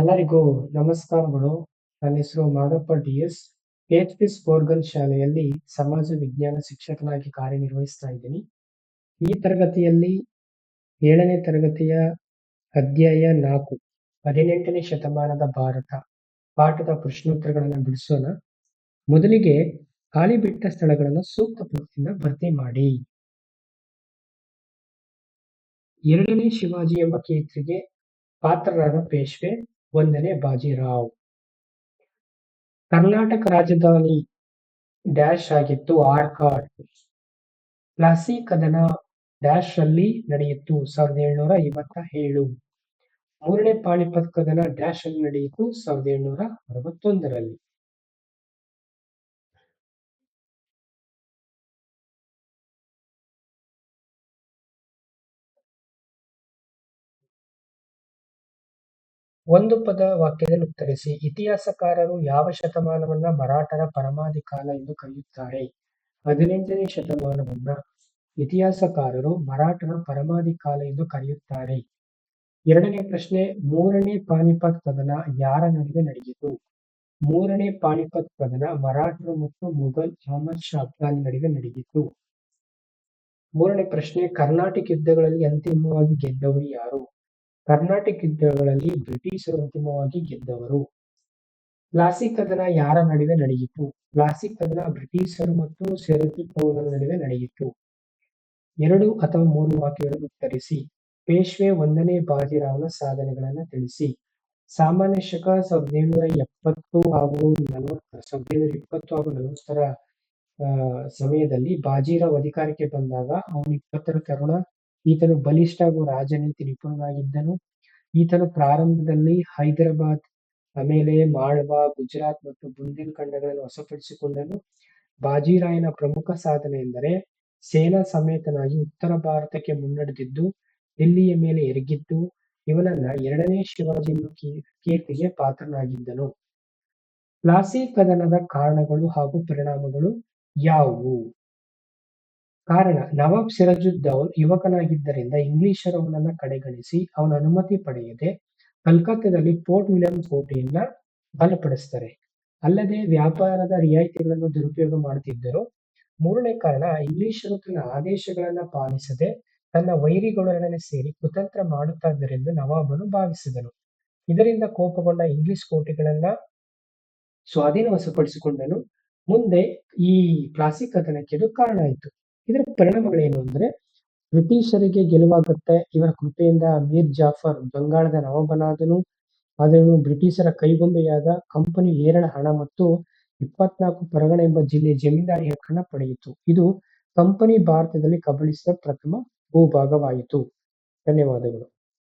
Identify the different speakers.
Speaker 1: ಎಲ್ಲರಿಗೂ ನಮಸ್ಕಾರಗಳು. ನನ್ನ ಹೆಸರು ಮಾದಪ್ಪ ಡಿ.ಎಸ್. ಪಿ ಸ್ಪೋರ್ಗಲ್ ಶಾಲೆಯಲ್ಲಿ ಸಮಾಜ ವಿಜ್ಞಾನ ಶಿಕ್ಷಕನಾಗಿ ಕಾರ್ಯನಿರ್ವಹಿಸ್ತಾ ಇದ್ದೀನಿ. ಈ ತರಗತಿಯಲ್ಲಿ ಏಳನೇ ತರಗತಿಯ ಅಧ್ಯಾಯ ನಾಲ್ಕು, ಹದಿನೆಂಟನೇ ಶತಮಾನದ ಭಾರತ, ಪಾಠದ ಪ್ರಶ್ನೋತ್ತರಗಳನ್ನು ಬಿಡಿಸೋಣ. ಮೊದಲಿಗೆ ಖಾಲಿ ಬಿಟ್ಟ ಸ್ಥಳಗಳನ್ನು ಸೂಕ್ತ ಪದದಿಂದ ಭರ್ತಿ ಮಾಡಿ. ಎರಡನೇ ಶಿವಾಜಿ ಎಂಬ ಕೀರ್ತಿಗೆ ಪಾತ್ರರಾದ ಪೇಶ್ವೆ ಒಂದನೇ ಬಾಜಿರಾವ್. ಕರ್ನಾಟಕ ರಾಜಧಾನಿ ಡ್ಯಾಶ್ ಆಗಿತ್ತು ಆರ್ಕಾಡ್ ಪ್ಲಾಸಿ ಕದನ ಡ್ಯಾಶ್ ಅಲ್ಲಿ ನಡೆಯಿತು ಸಾವಿರದ ಏಳುನೂರ ಐವತ್ತ ಏಳು. ಮೂರನೇ ಪಾಣಿಪತ್ ಕದನ ಡ್ಯಾಶ್ ಅಲ್ಲಿ ನಡೆಯಿತು ಸಾವಿರದ ಏಳ್ನೂರ ಅರವತ್ತೊಂದರಲ್ಲಿ. ಒಂದು ಪದ ವಾಕ್ಯದಲ್ಲಿ ಉತ್ತರಿಸಿ. ಇತಿಹಾಸಕಾರರು ಯಾವ ಶತಮಾನವನ್ನ ಮರಾಠರ ಪರಮಾಧಿಕಾಲ ಎಂದು ಕರೆಯುತ್ತಾರೆ? ಹದಿನೆಂಟನೇ ಶತಮಾನವನ್ನ ಇತಿಹಾಸಕಾರರು ಮರಾಠರ ಪರಮಾಧಿಕಾಲ ಎಂದು ಕರೆಯುತ್ತಾರೆ. ಎರಡನೇ ಪ್ರಶ್ನೆ, ಮೂರನೇ ಪಾಣಿಪತ್ ಕದನ ಯಾರ ನಡುವೆ ನಡೆಯಿತು? ಮೂರನೇ ಪಾಣಿಪತ್ ಕದನ ಮರಾಠರು ಮತ್ತು ಮುಘಲ್ ಅಹಮದ್ ಶಾ ಅಫ್ಘಾನಿ ನಡುವೆ ನಡೆಯಿತು. ಮೂರನೇ ಪ್ರಶ್ನೆ, ಕರ್ನಾಟಕ ಯುದ್ಧಗಳಲ್ಲಿ ಅಂತಿಮವಾಗಿ ಗೆದ್ದವರು ಯಾರು? ಕರ್ನಾಟಿಕ್ ಯುದ್ಧಗಳಲ್ಲಿ ಬ್ರಿಟಿಷರು ಅಂತಿಮವಾಗಿ ಗೆದ್ದವರು. ಪ್ಲಾಸಿ ಕದನ ಯಾರ ನಡುವೆ ನಡೆಯಿತು? ಪ್ಲಾಸಿ ಕದನ ಬ್ರಿಟಿಷರು ಮತ್ತು ಸಿರಜುದ್ದೌಲರ ನಡುವೆ ನಡೆಯಿತು. ಎರಡು ಅಥವಾ ಮೂರು ವಾಕ್ಯಗಳನ್ನು ಉತ್ತರಿಸಿ. ಪೇಶ್ವೆ ಒಂದನೇ ಬಾಜಿರಾವ್ನ ಸಾಧನೆಗಳನ್ನು ತಿಳಿಸಿ. ಸಾಮಾನ್ಯ ಶಕ ಸಾವಿರದ ಏಳುನೂರ ಎಪ್ಪತ್ತು ಹಾಗೂ ನಲವತ್ತರ ಸಾವಿರದ ಏಳುನೂರ ಇಪ್ಪತ್ತು ಹಾಗೂ ನಲವತ್ತರ ಸಮಯದಲ್ಲಿ ಬಾಜಿರಾವ್ ಅಧಿಕಾರಕ್ಕೆ ಬಂದಾಗ ಅವನು ಇಪ್ಪತ್ತರ ತರುಣ. ಈತನು ಬಲಿಷ್ಠ ಹಾಗೂ ರಾಜನೀತಿ ನಿಪುಣನಾಗಿದ್ದನು. ಈತನು ಪ್ರಾರಂಭದಲ್ಲಿ ಹೈದರಾಬಾದ್ ಆಮೇಲೆ ಮಾಳ್ವಾ, ಗುಜರಾತ್ ಮತ್ತು ಬುಂದೇಲ್ಖಂಡಗಳನ್ನು ವಶಪಡಿಸಿಕೊಂಡನು. ಬಾಜಿರಾಯನ ಪ್ರಮುಖ ಸಾಧನೆ ಎಂದರೆ ಸೇನಾ ಸಮೇತನಾಗಿ ಉತ್ತರ ಭಾರತಕ್ಕೆ ಮುನ್ನಡೆದಿದ್ದು ದಿಲ್ಲಿಯ ಮೇಲೆ ಎರಗಿದ್ದು ಇವನನ್ನ ಎರಡನೇ ಶಿವಾಜಿ ಕೀರ್ತಿಗೆ ಪಾತ್ರನಾಗಿದ್ದನು. ಪ್ಲಾಸಿ ಕದನದ ಕಾರಣಗಳು ಹಾಗೂ ಪರಿಣಾಮಗಳು ಯಾವುವು? ಕಾರಣ, ನವಾಬ್ ಸಿರಾಜುದ್ದೌಲ ಯುವಕನಾಗಿದ್ದರಿಂದ ಇಂಗ್ಲಿಷರು ಅವನನ್ನ ಕಡೆಗಣಿಸಿ ಅವನ ಅನುಮತಿ ಪಡೆಯದೆ ಕಲ್ಕತ್ತಾದಲ್ಲಿ ಪೋರ್ಟ್ ವಿಲಿಯಂ ಕೋಟೆಯನ್ನ ಬಲಪಡಿಸ್ತಾರೆ. ಅಲ್ಲದೆ ವ್ಯಾಪಾರದ ರಿಯಾಯಿತಿಗಳನ್ನು ದುರುಪಯೋಗ ಮಾಡುತ್ತಿದ್ದರು. ಮೂರನೇ ಕಾರಣ ಇಂಗ್ಲಿಷರು ತನ್ನ ಆದೇಶಗಳನ್ನ ಪಾಲಿಸದೆ ತನ್ನ ವೈರಿಗಳೊಡನೆ ಸೇರಿ ಕುತಂತ್ರ ಮಾಡುತ್ತಿದ್ದರೆಂದು ನವಾಬನು ಭಾವಿಸಿದನು. ಇದರಿಂದ ಕೋಪಗೊಂಡ ಇಂಗ್ಲಿಷ್ ಕೋಟೆಗಳನ್ನ ಸ್ವಾಧೀನವಶಪಡಿಸಿಕೊಂಡನು. ಮುಂದೆ ಈ ಪ್ಲಾಸಿ ಕದನಕ್ಕೆ ಇದು ಕಾರಣ ಆಯಿತು. ಇದರ ಪರಿಣಾಮಗಳೇನು ಅಂದರೆ ಬ್ರಿಟಿಷರಿಗೆ ಗೆಲುವಾಗುತ್ತೆ. ಇವರ ಕೃಪೆಯಿಂದ ಮೀರ್ ಜಾಫರ್ ಬಂಗಾಳದ ನವಾಬನಾದನು. ಆದರೂ ಬ್ರಿಟಿಷರ ಕೈಗೊಂಬೆಯಾದ. ಕಂಪನಿ ಏರಳ ಹಣ ಮತ್ತು ಇಪ್ಪತ್ನಾಲ್ಕು ಪರಗಣ ಎಂಬ ಜಿಲ್ಲೆ ಜಮೀನ್ದಾರಿ ಹಕ್ಕನ್ನ ಪಡೆಯಿತು. ಇದು ಕಂಪನಿ ಭಾರತದಲ್ಲಿ ಕಬಳಿಸಿದ ಪ್ರಥಮ ಭೂಭಾಗವಾಯಿತು. ಧನ್ಯವಾದಗಳು.